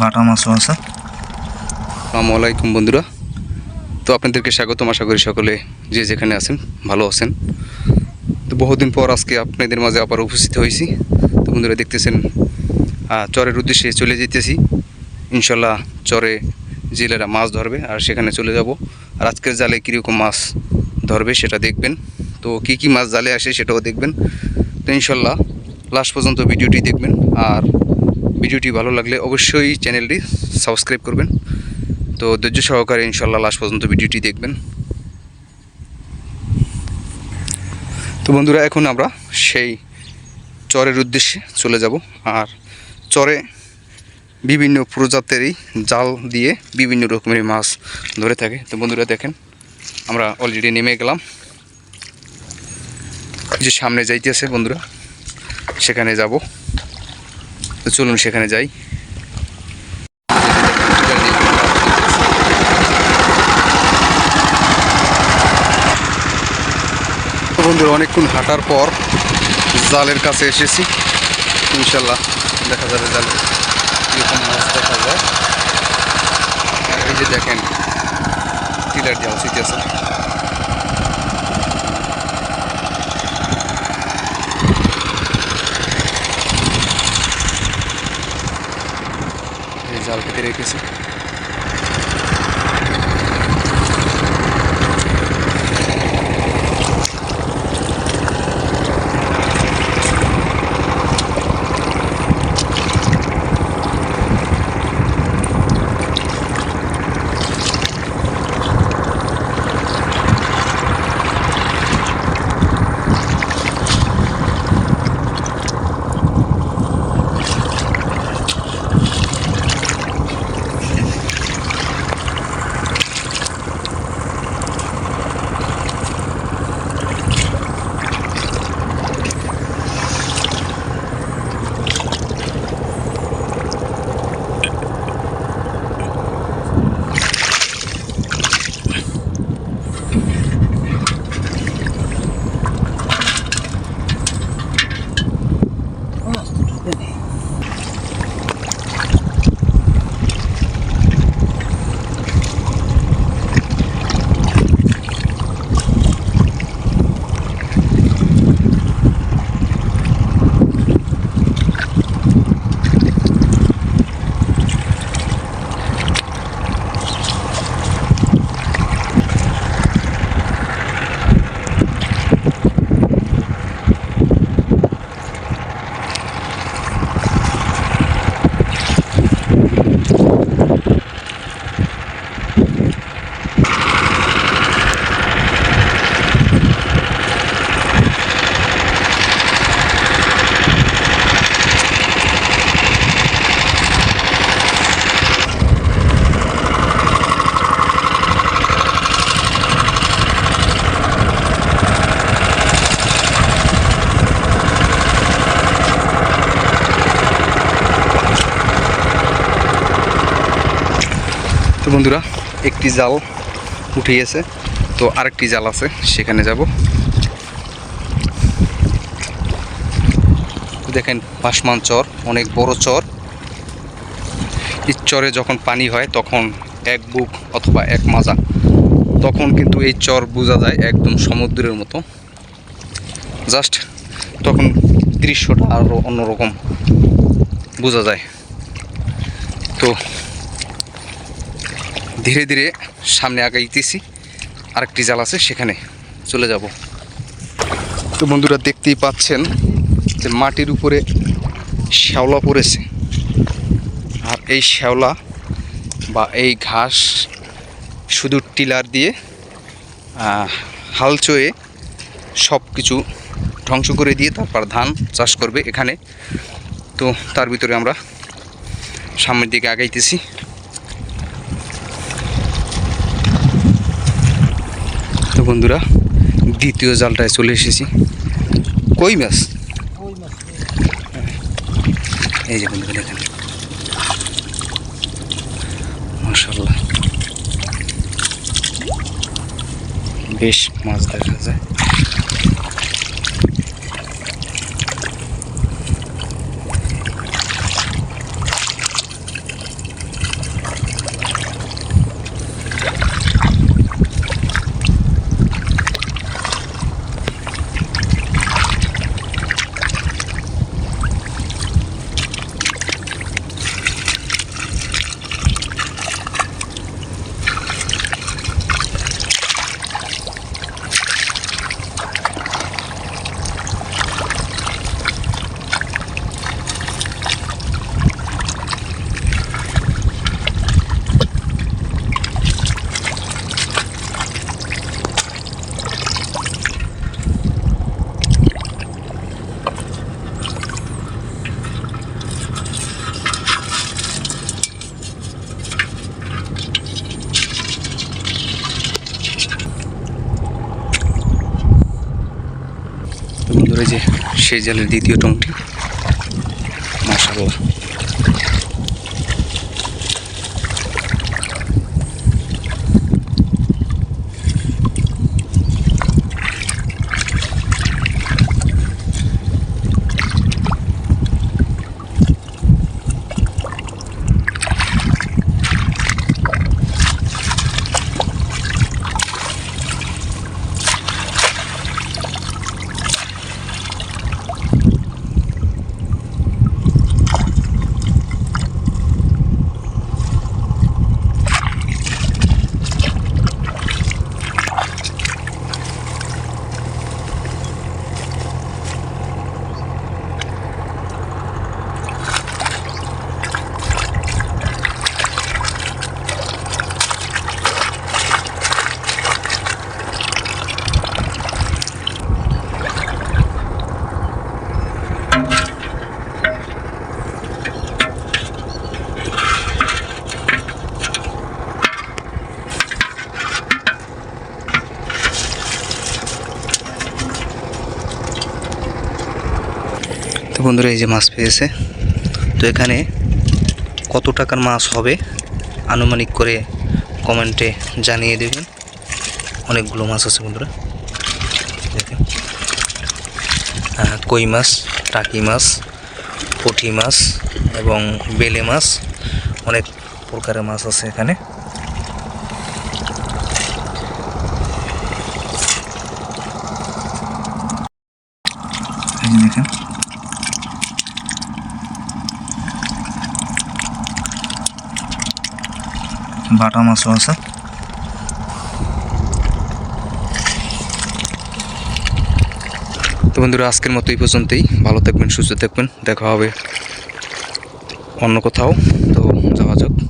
বাটা মাছও আছে। আসসালামু আলাইকুম বন্ধুরা। তো আপনাদেরকে স্বাগতম, আশা করি সকলে যে যেখানে আছেন ভালো আছেন। তো বহুদিন পর আজকে আপনাদের মাঝে আবার উপস্থিত হয়েছি। তো বন্ধুরা দেখতেছেন চরের উদ্দেশ্যে চলে যেতেছি। ইনশাল্লাহ চরে জেলেরা মাছ ধরবে আর সেখানে চলে যাব। আর আজকের জালে কীরকম মাছ ধরবে সেটা দেখবেন। তো কি কি মাছ জালে আসে সেটাও দেখবেন। তো ইনশাল্লাহ লাস্ট পর্যন্ত ভিডিওটি দেখবেন। আর ভিডিওটি ভালো লাগলে অবশ্যই চ্যানেলটি সাবস্ক্রাইব করবেন। তো ধৈর্য সহকারে ইনশাল্লাহ লাস্ট পর্যন্ত ভিডিওটি দেখবেন। তো বন্ধুরা, এখন আমরা সেই চরের উদ্দেশ্যে চলে যাব আর চরে বিভিন্ন প্রজাতিরই জাল দিয়ে বিভিন্ন রকমের মাছ ধরে থাকে। তো বন্ধুরা, দেখেন, আমরা অলরেডি নেমে গেলাম। যে সামনে যাইতেছে বন্ধুরা, সেখানে যাব। তো চলুন সেখানে যাই। বন্ধুরা, অনেকক্ষণ হাঁটার পর জালের কাছে এসেছি। ইনশাল্লাহ দেখা যাবে জালে। কীরকম মাছ দেখা যায়। এই যে দেখেন, টিলার জাল শিখেছে এই জাল পেতে রেখেছি। তো বন্ধুরা, একটি জাল উঠে গেছে তো আরেকটি জাল আছে, সেখানে যাব। দেখেন, পাশমান চর, অনেক বড় চর। এই চরে যখন পানি হয়, তখন এক বুক অথবা এক মাজা, তখন কিন্তু এই চর বোঝা যায় একদম সমুদ্রের মতো। জাস্ট তখন দৃশ্যটা আরও অন্যরকম বোঝা যায়। তো ধীরে ধীরে সামনে আগাইতেছি আরেকটি জাল আছে, সেখানে চলে যাব। তো বন্ধুরা দেখতেই পাচ্ছেন যে মাটির উপরে শ্যাওলা পড়েছে। আর এই শ্যাওলা বা এই ঘাস শুধু টিলার দিয়ে হাল চয়ে সব কিছু ধ্বংস করে দিয়ে তারপর ধান চাষ করবে এখানে। তো তার ভিতরে আমরা সামনের দিকে আগাইতেছি। বন্ধুরা, দ্বিতীয় জালটায় চলে এসেছি। কই মাছ? এই যে বন্ধুরা, দেখেন। মাশাল্লাহ বেশ মাছ দেখা যায়। যে সেই জালের দ্বিতীয় টংটি। মাসাল্লাহ তো বন্ধুরা এই যে মাছ পেয়েছে। তো এখানে কত টাকার মাছ হবে আনুমানিক করে কমেন্টে জানিয়ে দেবেন। অনেকগুলো মাছ আছে বন্ধুরা। দেখেন। কই মাছ, টাকি মাছ, পুঁটি মাছ এবং বেলে মাছ, অনেক প্রকারের মাছ আছে এখানে। বাটা মাছও আছে। তো বন্ধুরা, আজকের মতো এই পর্যন্তই। ভালো থাকবেন, সুস্থ থাকবেন। দেখা হবে অন্য কোথাও। তো যাওয়া যাক।